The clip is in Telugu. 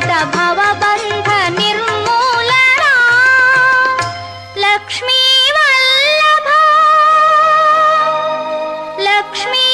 పావిత భవ బంధ నిర్మూలనా లక్ష్మీ వల్లభ లక్ష్మీ